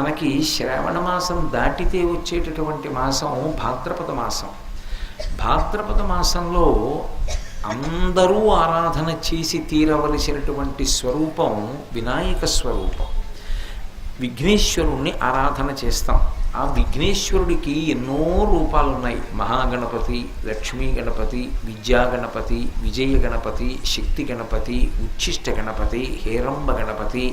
మనకి శ్రావణ మాసం దాటితే వచ్చేటటువంటి మాసం భాద్రపద మాసం. భాద్రపద మాసంలో అందరూ ఆరాధన చేసి తీరవలసినటువంటి స్వరూపం వినాయక స్వరూపం. విఘ్నేశ్వరుణ్ణి ఆరాధన చేస్తాం. ఆ విఘ్నేశ్వరుడికి ఎన్నో రూపాలు ఉన్నాయి మహాగణపతి లక్ష్మీ గణపతి విద్యా గణపతి విజయ గణపతి శక్తి గణపతి ఉచ్ఛిష్ట గణపతి హేరంబ గణపతి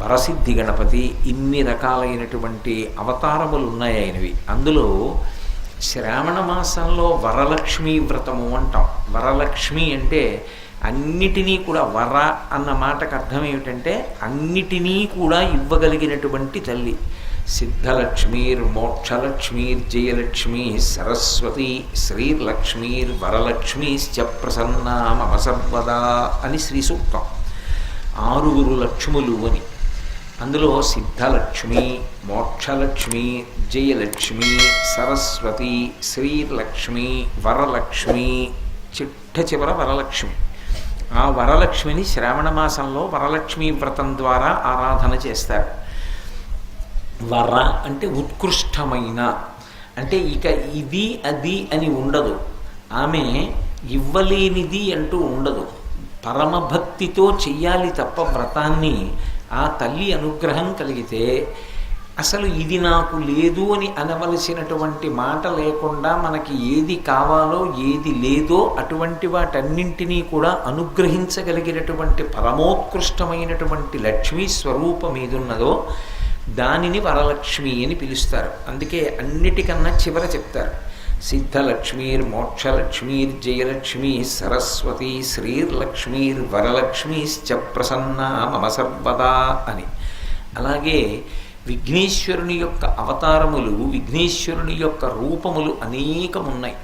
వరసిద్ధి గణపతి ఇన్ని రకాలైనటువంటి అవతారములు ఉన్నాయి ఆయనవి. అందులో శ్రావణ మాసంలో వరలక్ష్మీ వ్రతము అంటాం. వరలక్ష్మి అంటే అన్నిటినీ కూడా వర అన్న మాటకు అర్థం ఏమిటంటే అన్నిటినీ కూడా ఇవ్వగలిగినటువంటి తల్లి. సిద్ధలక్ష్మీర్ మోక్షలక్ష్మీర్ జయలక్ష్మి సరస్వతి శ్రీలక్ష్మీర్ వరలక్ష్మీశ్చ ప్రసన్నా మమ సర్వదా అని శ్రీ సూక్తం. ఆరుగురు లక్ష్ములు అని. అందులో సిద్ధలక్ష్మి మోక్షలక్ష్మి జయలక్ష్మి సరస్వతి శ్రీలక్ష్మి వరలక్ష్మి చిట్ట చివర వరలక్ష్మి. ఆ వరలక్ష్మిని శ్రావణ మాసంలో వరలక్ష్మి వ్రతం ద్వారా ఆరాధన చేస్తారు. వర అంటే ఉత్కృష్టమైన అంటే ఇక ఇది అది అని ఉండదు. ఆమె ఇవ్వలేనిది అంటూ ఉండదు. పరమభక్తితో చెయ్యాలి తప్ప వ్రతాన్ని ఆ తల్లి అనుగ్రహం కలిగితే అసలు ఇది నాకు లేదు అని అనవలసినటువంటి మాట లేకుండా మనకి ఏది కావాలో ఏది లేదో అటువంటి వాటన్నింటినీ కూడా అనుగ్రహించగలిగినటువంటి పరమోత్కృష్టమైనటువంటి లక్ష్మీ స్వరూపం ఏదున్నదో దానిని వరలక్ష్మి అని పిలుస్తారు. అందుకే అన్నిటికన్నా చివర చెప్తారు. సిద్ధలక్ష్మీర్ మోక్షలక్ష్మీర్ జయలక్ష్మీ సరస్వతి శ్రీర్లక్ష్మీర్ వరలక్ష్మీశ్చ ప్రసన్న మమ సర్వదా అని. అలాగే విఘ్నేశ్వరుని యొక్క అవతారములు విఘ్నేశ్వరుని యొక్క రూపములు అనేకమున్నాయి.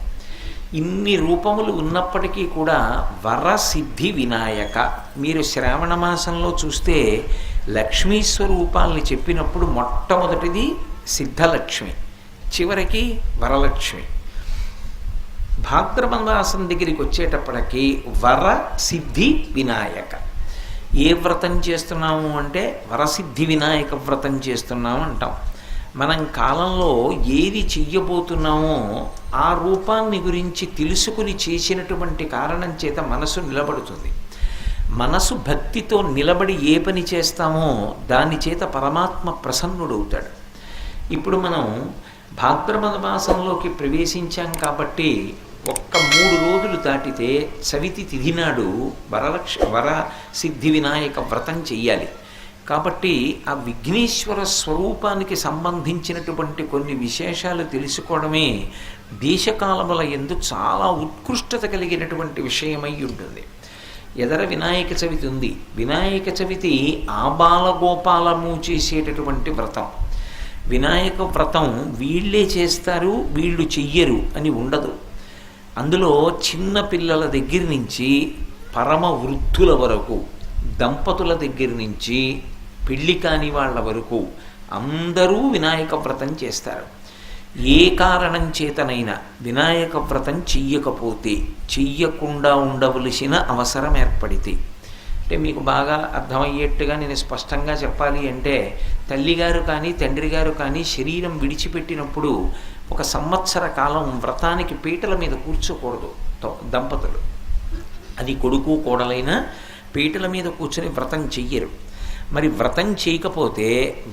ఇన్ని రూపములు ఉన్నప్పటికీ కూడా వరసిద్ధి వినాయక. మీరు శ్రావణ మాసంలో చూస్తే లక్ష్మీస్వరూపాల్ని చెప్పినప్పుడు మొట్టమొదటిది సిద్ధలక్ష్మి చివరికి వరలక్ష్మి. భాద్రపదాసం దగ్గరికి వచ్చేటప్పటికి వర సిద్ధి వినాయక. ఏ వ్రతం చేస్తున్నాము అంటే వరసిద్ధి వినాయక వ్రతం చేస్తున్నాము అంటాం. మనం కాలంలో ఏది చెయ్యబోతున్నామో ఆ రూపాన్ని గురించి తెలుసుకుని చేసినటువంటి కారణం చేత మనసు నిలబడుతుంది. మనసు భక్తితో నిలబడి ఏ పని చేస్తామో దాని చేత పరమాత్మ ప్రసన్నుడవుతాడు. ఇప్పుడు మనం భాద్రపద మాసంలోకి ప్రవేశించాం కాబట్టి ఒక్క మూడు రోజులు దాటితే చవితి తిథి నాడు వరలక్ష వర సిద్ధి వినాయక వ్రతం చెయ్యాలి. కాబట్టి ఆ విఘ్నేశ్వర స్వరూపానికి సంబంధించినటువంటి కొన్ని విశేషాలు తెలుసుకోవడమే దేశకాలముల ఎందు చాలా ఉత్కృష్టత కలిగినటువంటి విషయమై ఉంటుంది. ఎదర వినాయక చవితి ఉంది? వినాయక చవితి ఆబాలగోపాలము చేసేటటువంటి వ్రతం. వినాయక వ్రతం వీళ్ళే చేస్తారు వీళ్ళు చెయ్యరు అని ఉండదు. అందులో చిన్న పిల్లల దగ్గర నుంచి పరమ వృద్ధుల వరకు దంపతుల దగ్గర నుంచి పెళ్ళి కాని వాళ్ళ వరకు అందరూ వినాయక వ్రతం చేస్తారు. ఏ కారణం చేతనైనా వినాయక వ్రతం చెయ్యకపోతే చెయ్యకుండా ఉండవలసిన అవసరం ఏర్పడితే అంటే మీకు బాగా అర్థమయ్యేట్టుగా నేను స్పష్టంగా చెప్పాలి అంటే తల్లిగారు కానీ తండ్రి గారు కానీ శరీరం విడిచిపెట్టినప్పుడు ఒక సంవత్సర కాలం వ్రతానికి పీటల మీద కూర్చోకూడదు దంపతులు. అది కొడుకు కోడలైనా పీటల మీద కూర్చొని వ్రతం చెయ్యరు. మరి వ్రతం చేయకపోతే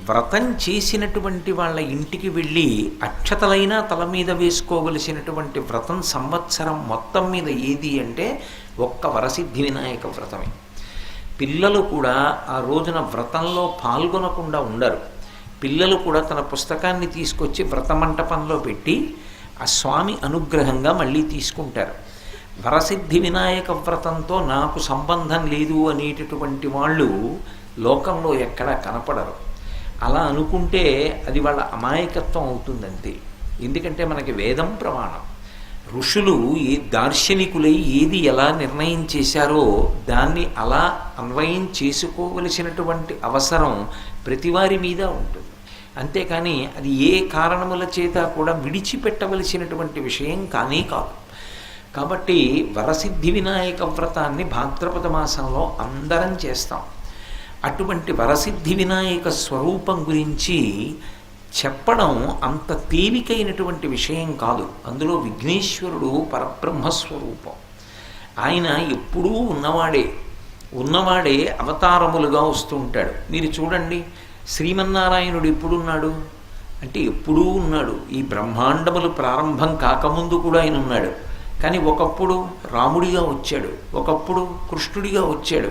వ్రతం చేసినటువంటి వాళ్ళ ఇంటికి వెళ్ళి అక్షతలైనా తల మీద వేసుకోవలసినటువంటి వ్రతం సంవత్సరం మొత్తం మీద ఏది అంటే ఒక్క వరసిద్ధి వినాయక వ్రతమే. పిల్లలు కూడా ఆ రోజున వ్రతంలో పాల్గొనకుండా ఉండరు. పిల్లలు కూడా తన పుస్తకాన్ని తీసుకొచ్చి వ్రత మంటపంలో పెట్టి ఆ స్వామి అనుగ్రహంగా మళ్ళీ తీసుకుంటారు. వరసిద్ధి వినాయక వ్రతంతో నాకు సంబంధం లేదు అనేటటువంటి వాళ్ళు లోకంలో ఎక్కడా కనపడరు. అలా అనుకుంటే అది వాళ్ళ అమాయకత్వం అవుతుందంతే. ఎందుకంటే మనకి వేదం ప్రమాణం. ఋషులు ఏ దార్శనికులై ఏది ఎలా నిర్ణయం చేశారో దాన్ని అలా అన్వయం చేసుకోవలసినటువంటి అవసరం ప్రతివారి మీద ఉంటుంది. అంతేకాని అది ఏ కారణముల చేత కూడా విడిచిపెట్టవలసినటువంటి విషయం కానీ కాదు. కాబట్టి వరసిద్ధి వినాయక వ్రతాన్ని భాద్రపద మాసంలో అందరం చేస్తాం. అటువంటి వరసిద్ధి వినాయక స్వరూపం గురించి చెప్పడం అంత తేలికైనటువంటి విషయం కాదు. అందులో విఘ్నేశ్వరుడు పరబ్రహ్మస్వరూపం. ఆయన ఎప్పుడూ ఉన్నవాడే. ఉన్నవాడే అవతారములుగా వస్తూ ఉంటాడు. మీరు చూడండి శ్రీమన్నారాయణుడు ఎప్పుడున్నాడు? అంటే ఎప్పుడూ ఉన్నాడు. ఈ బ్రహ్మాండములు ప్రారంభం కాకముందు కూడా ఆయన ఉన్నాడు. కానీ ఒకప్పుడు రాముడిగా వచ్చాడు. ఒకప్పుడు కృష్ణుడిగా వచ్చాడు.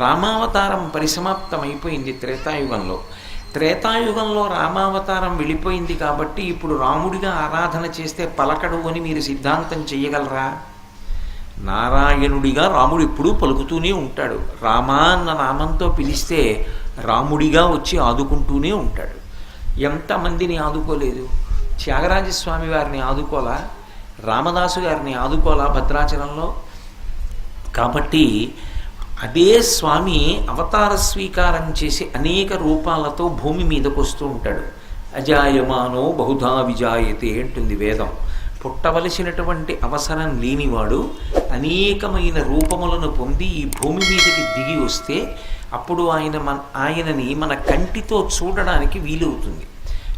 రామావతారం పరిసమాప్తం అయిపోయింది త్రేతాయుగంలో. త్రేతాయుగంలో రామావతారం వెళ్ళిపోయింది కాబట్టి ఇప్పుడు రాముడిగా ఆరాధన చేస్తే పలకడు అని మీరు సిద్ధాంతం చెయ్యగలరా నారాయణుడిగా రాముడు ఎప్పుడూ పలుకుతూనే ఉంటాడు. రామా అన్న నామంతో పిలిస్తే రాముడిగా వచ్చి ఆదుకుంటూనే ఉంటాడు. ఎంతమందిని ఆదుకోలేదు? త్యాగరాజస్వామి వారిని ఆదుకోలా? రామదాసు గారిని ఆదుకోలా భద్రాచలంలో? కాబట్టి అదే స్వామి అవతార స్వీకారం చేసి అనేక రూపాలతో భూమి మీదకు వస్తూ ఉంటాడు. అజాయమానో బహుధా విజాయతే అంటుంది వేదం. పుట్టవలసినటువంటి అవసరం లేనివాడు అనేకమైన రూపములను పొంది ఈ భూమి మీదకి దిగి వస్తే అప్పుడు ఆయన మన ఆయనని మన కంటితో చూడడానికి వీలవుతుంది.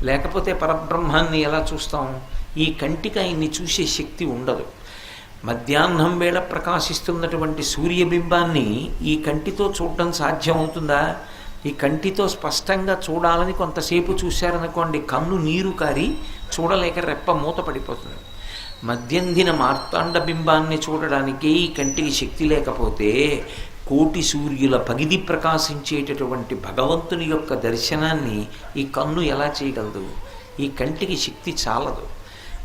లేకపోతే పరబ్రహ్మాన్ని ఎలా చూస్తాం? ఈ కంటికి ఆయన్ని చూసే శక్తి ఉండదు. మధ్యాహ్నం వేళ ప్రకాశిస్తున్నటువంటి సూర్యబింబాన్ని ఈ కంటితో చూడటం సాధ్యమవుతుందా? ఈ కంటితో స్పష్టంగా చూడాలని కొంతసేపు చూశారనుకోండి కన్ను నీరు కారి చూడలేక రెప్ప మూత పడిపోతుంది. మధ్యందిన మార్తాండ బింబాన్ని చూడడానికి ఈ కంటికి శక్తి లేకపోతే కోటి సూర్యుల పగిది ప్రకాశించేటటువంటి భగవంతుని యొక్క దర్శనాన్ని ఈ కన్ను ఎలా చేయగలదు? ఈ కంటికి శక్తి చాలదు.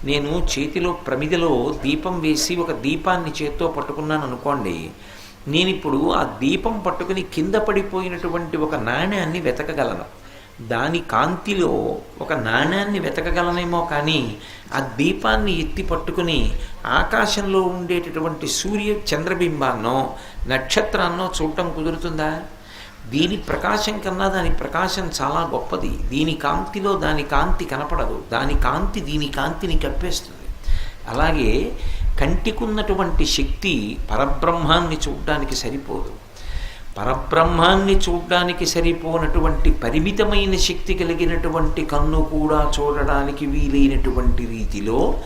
నేను చేతిలో ప్రమిదిలో దీపం వేసి ఒక దీపాన్ని చేత్తో పట్టుకున్నాను అనుకోండి నేను ఇప్పుడు ఆ దీపం పట్టుకుని కింద పడిపోయినటువంటి ఒక నాణ్యాన్ని వెతకగలను. దాని కాంతిలో ఒక నాణ్యాన్ని వెతకగలనేమో కానీ ఆ దీపాన్ని ఎత్తి పట్టుకుని ఆకాశంలో ఉండేటటువంటి సూర్య చంద్రబింబాన్నో నక్షత్రాన్నో చూడటం కుదురుతుందా? దీని ప్రకాశం కన్నా దాని ప్రకాశం చాలా గొప్పది. దీని కాంతిలో దాని కాంతి కనపడదు. దాని కాంతి దీని కాంతిని కప్పేస్తుంది. అలాగే కంటికున్నటువంటి శక్తి పరబ్రహ్మాన్ని చూడడానికి సరిపోదు. పరబ్రహ్మాన్ని చూడడానికి సరిపోనటువంటి పరిమితమైన శక్తి కలిగినటువంటి కన్ను కూడా చూడడానికి వీలైనటువంటి రీతిలో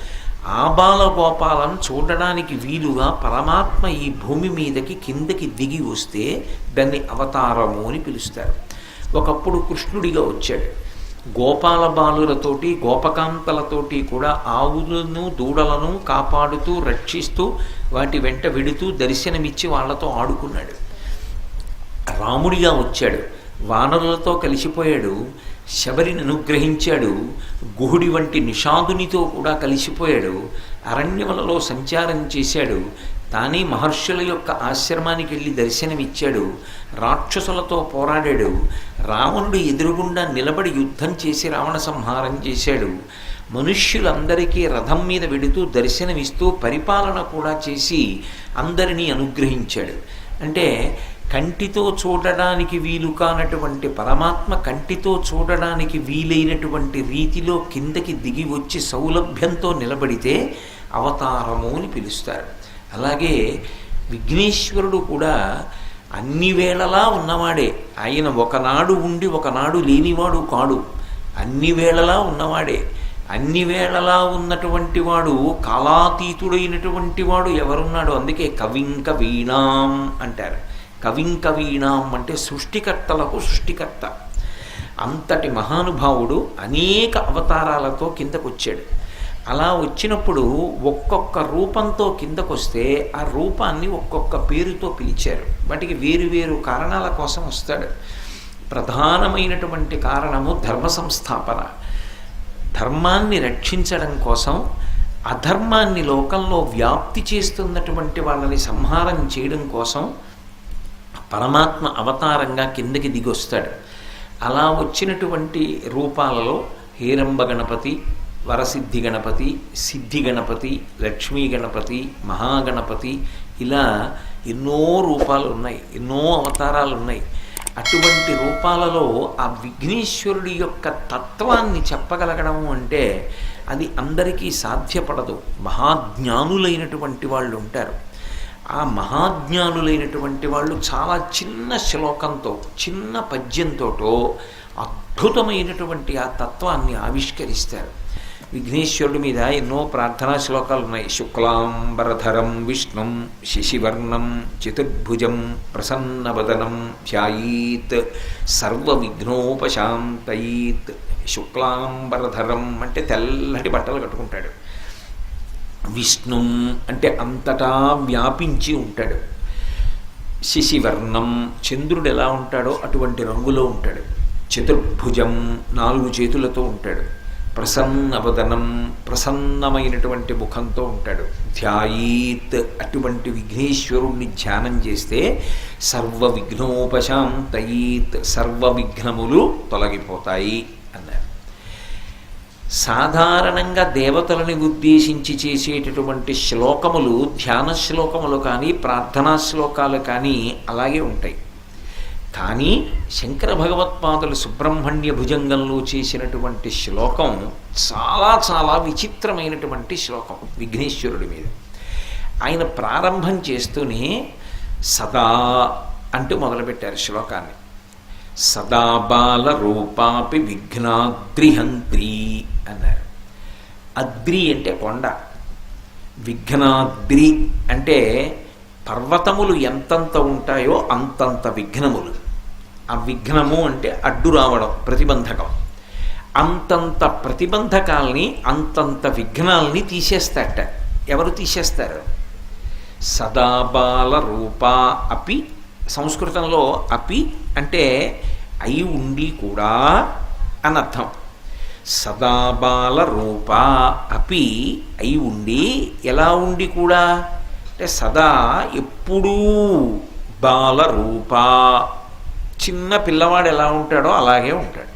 ఆ బాలగోపాలం చూడడానికి వీలుగా పరమాత్మ ఈ భూమి మీదకి కిందకి దిగి వస్తే దాన్ని అవతారము అని పిలుస్తారు. ఒకప్పుడు కృష్ణుడిగా వచ్చాడు. గోపాల బాలులతోటి గోపకాంతలతోటి కూడా ఆవులను దూడలను కాపాడుతూ రక్షిస్తూ వాటి వెంట వెడుతూ దర్శనమిచ్చి వాళ్ళతో ఆడుకున్నాడు. రాముడిగా వచ్చాడు. వానరులతో కలిసిపోయాడు. శబరిని అనుగ్రహించాడు. గుహుడి వంటి నిషాదునితో కూడా కలిసిపోయాడు. అరణ్యములలో సంచారం చేశాడు. తానే మహర్షుల యొక్క ఆశ్రమానికి వెళ్ళి దర్శనమిచ్చాడు. రాక్షసులతో పోరాడాడు. రావణుడు ఎదురుగుండా నిలబడి యుద్ధం చేసి రావణ సంహారం చేశాడు. మనుష్యులందరికీ రథం మీద వెడుతూ దర్శనమిస్తూ పరిపాలన కూడా చేసి అందరినీ అనుగ్రహించాడు. అంటే కంటితో చూడడానికి వీలు కానటువంటి పరమాత్మ కంటితో చూడడానికి వీలైనటువంటి రీతిలో కిందకి దిగి వచ్చి సౌలభ్యంతో నిలబడితే అవతారము అని పిలుస్తారు. అలాగే విఘ్నేశ్వరుడు కూడా అన్ని వేళలా ఉన్నవాడే. ఆయన ఒకనాడు ఉండి ఒకనాడు లేనివాడు కాడు. అన్ని వేళలా ఉన్నవాడే. అన్ని వేళలా ఉన్నటువంటి వాడు కాలాతీతుడైనటువంటి వాడు ఎవరున్నాడు? అందుకే కవింక వీణాం అంటారు. కవింకవీణాం అంటే సృష్టికర్తలకు సృష్టికర్త. అంతటి మహానుభావుడు అనేక అవతారాలతో కిందకొచ్చాడు. అలా వచ్చినప్పుడు ఒక్కొక్క రూపంతో కిందకొస్తే ఆ రూపాన్ని ఒక్కొక్క పేరుతో పిలిచారు. వాటికి వేరు వేరు కారణాల కోసం వస్తాడు. ప్రధానమైనటువంటి కారణము ధర్మ సంస్థాపన. ధర్మాన్ని రక్షించడం కోసం అధర్మాన్ని లోకంలో వ్యాప్తి చేస్తున్నటువంటి వాళ్ళని సంహారం చేయడం కోసం పరమాత్మ అవతారంగా కిందకి దిగొస్తాడు. అలా వచ్చినటువంటి రూపాలలో హేరంబ గణపతి వరసిద్ధి గణపతి సిద్ధి గణపతి లక్ష్మీ గణపతి మహాగణపతి ఇలా ఎన్నో రూపాలు ఉన్నాయి ఎన్నో అవతారాలు ఉన్నాయి. అటువంటి రూపాలలో ఆ విఘ్నేశ్వరుడి యొక్క తత్వాన్ని చెప్పగలగడం అంటే అది అందరికీ సాధ్యపడదు. మహాజ్ఞానులైనటువంటి వాళ్ళు ఉంటారు. ఆ మహాజ్ఞానులైనటువంటి వాళ్ళు చాలా చిన్న శ్లోకంతో చిన్న పద్యంతోటో అద్భుతమైనటువంటి ఆ తత్వాన్ని ఆవిష్కరిస్తారు. విఘ్నేశ్వరుడి మీద ఎన్నో ప్రార్థనా శ్లోకాలు ఉన్నాయి శుక్లాంబరధరం విష్ణుం శశివర్ణం చతుర్భుజం ప్రసన్నవదనం ధ్యాయీత్ సర్వవిఘ్నోపశాంతయీత్ శుక్లాంబరధరం అంటే తెల్లటి బట్టలు కట్టుకుంటాడు. విష్ణుం అంటే అంతటా వ్యాపించి ఉంటాడు. శశివర్ణం చంద్రుడు ఎలా ఉంటాడో అటువంటి రంగులో ఉంటాడు. చతుర్భుజం నాలుగు చేతులతో ఉంటాడు. ప్రసన్నవదనం ప్రసన్నమైనటువంటి ముఖంతో ఉంటాడు. ధ్యాయీత్ అటువంటి విఘ్నేశ్వరుణ్ణి ధ్యానం చేస్తే సర్వ విఘ్నోపశాంతయీత్ సర్వ విఘ్నములు తొలగిపోతాయి అన్నారు. సాధారణంగా దేవతలని ఉద్దేశించి చేసేటటువంటి శ్లోకములు ధ్యాన శ్లోకములు కానీ ప్రార్థనా శ్లోకాలు కానీ అలాగే ఉంటాయి. కానీ శంకర భగవత్పాదులు సుబ్రహ్మణ్య భుజంగంలో చేసినటువంటి శ్లోకం చాలా చాలా విచిత్రమైనటువంటి శ్లోకం విఘ్నేశ్వరుడి మీద. ఆయన ప్రారంభం చేస్తూనే సదా అంటూ మొదలుపెట్టారు శ్లోకాన్ని. సదా బాల రూపాపి విఘ్నాద్రిహంత్రి. అన్నారు. అద్రి అంటే కొండ. విఘ్నాద్రి అంటే పర్వతములు ఎంతంత ఉంటాయో అంతంత విఘ్నములు. ఆ విఘ్నము అంటే అడ్డు రావడం ప్రతిబంధకం. అంతంత ప్రతిబంధకాల్ని అంతంత విఘ్నాల్ని తీసేస్తాట ఎవరు తీసేస్తారు? సదాబాల రూపా అపి. సంస్కృతంలో అపి అంటే అయి ఉండి కూడా అనర్థం. సదాబాల రూప అపి అయి ఉండి ఎలా ఉండి కూడా? అంటే సదా ఎప్పుడూ బాల రూప చిన్న పిల్లవాడు ఎలా ఉంటాడో అలాగే ఉంటాడు.